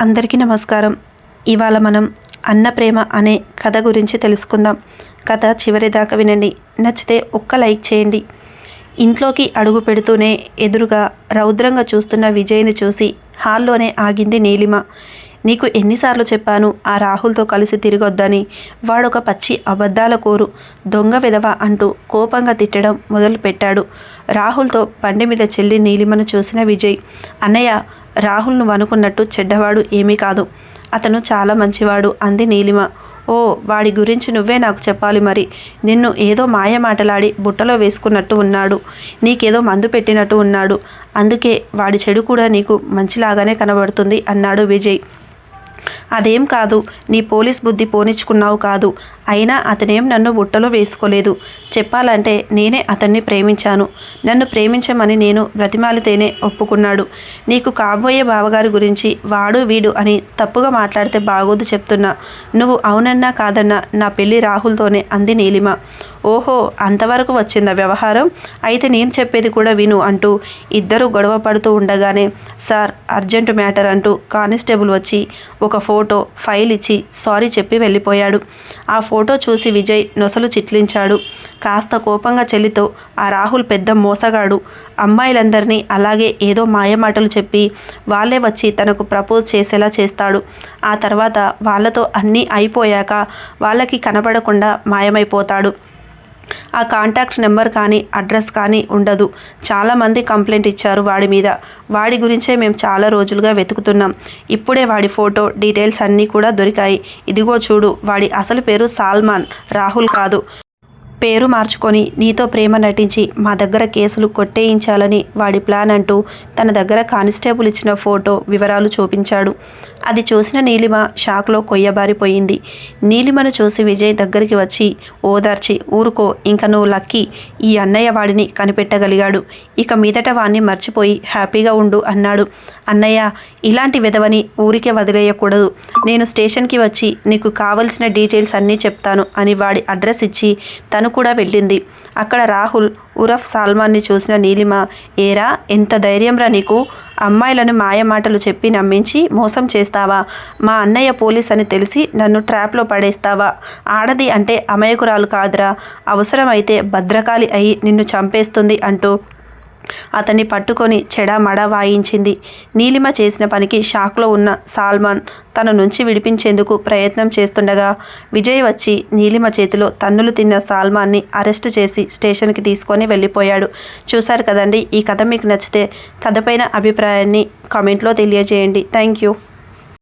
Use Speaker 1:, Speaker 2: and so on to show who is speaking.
Speaker 1: అందరికీ నమస్కారం. ఇవాళ మనం అన్న ప్రేమ అనే కథ గురించి తెలుసుకుందాం. కథ చివరి దాకా వినండి. నచ్చితే ఒక్క లైక్ చేయండి. ఇంట్లోకి అడుగు పెడుతూనే ఎదురుగా రౌద్రంగా చూస్తున్న విజయ్ని చూసి హాల్లోనే ఆగింది నీలిమ. నీకు ఎన్నిసార్లు చెప్పాను ఆ రాహుల్తో కలిసి తిరగొద్దని. వాడొక పచ్చి అబద్ధాల కోరు. దొంగ విధవ అంటూ కోపంగా తిట్టడం మొదలుపెట్టాడు. రాహుల్తో బండి మీద చెల్లి నీలిమను చూసిన విజయ్ అన్నయ్య రాహుల్ నువ్వు అనుకున్నట్టు చెడ్డవాడు ఏమీ కాదు. అతను చాలా మంచివాడు అంది నీలిమ. ఓ వాడి గురించి నువ్వే నాకు చెప్పాలి మరి. నిన్ను ఏదో మాయ మాటలాడి బుట్టలో వేసుకున్నట్టు ఉన్నాడు. నీకేదో మందు పెట్టినట్టు ఉన్నాడు. అందుకే వాడి చెడు కూడా నీకు మంచిలాగానే కనబడుతుంది అన్నాడు విజయ్. అదేం కాదు నీ పోలీస్ బుద్ధి పోనిచ్చుకున్నావు కాదు. అయినా అతనేం నన్ను బుట్టలో వేసుకోలేదు. చెప్పాలంటే నేనే అతన్ని ప్రేమించాను. నన్ను ప్రేమించమని నేను బ్రతిమాలితేనే ఒప్పుకున్నాడు. నీకు కాబోయే బావగారి గురించి వాడు వీడు అని తప్పుగా మాట్లాడితే బాగోదు చెప్తున్నా. నువ్వు అవునన్నా కాదన్నా నా పెళ్ళి రాహుల్తోనే అంది నీలిమ. ఓహో అంతవరకు వచ్చిందా వ్యవహారం? అయితే నేను చెప్పేది కూడా విను అంటూ ఇద్దరు గొడవ పడుతూ ఉండగానే సార్ అర్జెంట్ మ్యాటర్ అంటూ కానిస్టేబుల్ వచ్చి ఒక ఫోటో ఫైల్ ఇచ్చి సారీ చెప్పి వెళ్ళిపోయాడు. ఆ ఫోటో చూసి విజయ్ నొసలు చిట్లించాడు. కాస్త కోపంగా చెల్లితో ఆ రాహుల్ పెద్ద మోసగాడు. అమ్మాయిలందరినీ అలాగే ఏదో మాయమాటలు చెప్పి వాళ్ళే వచ్చి తనకు ప్రపోజ్ చేసేలా చేస్తాడు. ఆ తర్వాత వాళ్ళతో అన్నీ అయిపోయాక వాళ్ళకి కనపడకుండా మాయమైపోతాడు. ఆ కాంటాక్ట్ నెంబర్ కానీ అడ్రస్ కానీ ఉండదు. చాలామంది కంప్లైంట్ ఇచ్చారు వాడి మీద. వాడి గురించే మేము చాలా రోజులుగా వెతుకుతున్నాం. ఇప్పుడే వాడి ఫోటో డీటెయిల్స్ అన్నీ కూడా దొరికాయి. ఇదిగో చూడు వాడి అసలు పేరు సాల్మాన్ రాహుల్ కాదు. పేరు మార్చుకొని నీతో ప్రేమ నటించి మా దగ్గర కేసులు కొట్టేయించాలని వాడి ప్లాన్ అంటూ తన దగ్గర కానిస్టేబుల్ ఇచ్చిన ఫోటో వివరాలు చూపించాడు. అది చూసిన నీలిమ షాక్లో కొయ్యబారిపోయింది. నీలిమను చూసి విజయ్ దగ్గరికి వచ్చి ఓదార్చి ఊరుకో ఇంక నువ్వు లక్కీ ఈ అన్నయ్య వాడిని కనిపెట్టగలిగాడు. ఇక మీదట వాణ్ణి మర్చిపోయి హ్యాపీగా ఉండు అన్నాడు. అన్నయ్య ఇలాంటి విధవని ఊరికే వదిలేయకూడదు. నేను స్టేషన్కి వచ్చి నీకు కావలసిన డీటెయిల్స్ అన్నీ చెప్తాను అని వాడి అడ్రస్ ఇచ్చి తను కూడా వెళ్ళింది. అక్కడ రాహుల్ ఉరఫ్ సాల్మాన్ని చూసిన నీలిమ ఏరా ఎంత ధైర్యంరా నీకు. అమ్మాయిలను మాయమాటలు చెప్పి నమ్మించి మోసం చేస్తావా? మా అన్నయ్య పోలీస్ అని తెలిసి నన్ను ట్రాప్లో పడేస్తావా? ఆడది అంటే అమాయకురాలు కాదురా. అవసరమైతే భద్రకాళి అయి నిన్ను చంపేస్తుంది అంటూ అతన్ని పట్టుకొని చెడమడ వాయించింది. నీలిమ చేసిన పనికి షాక్లో ఉన్న సాల్మాన్ తన నుంచి విడిపించేందుకు ప్రయత్నం చేస్తుండగా విజయ్ వచ్చి నీలిమ చేతిలో తన్నులు తిన్న సాల్మాన్ని అరెస్ట్ చేసి స్టేషన్కి తీసుకొని వెళ్ళిపోయాడు. చూశారు కదండి ఈ కథ మీకు నచ్చితే కథపైన అభిప్రాయాన్ని కామెంట్లో తెలియజేయండి. Thank you.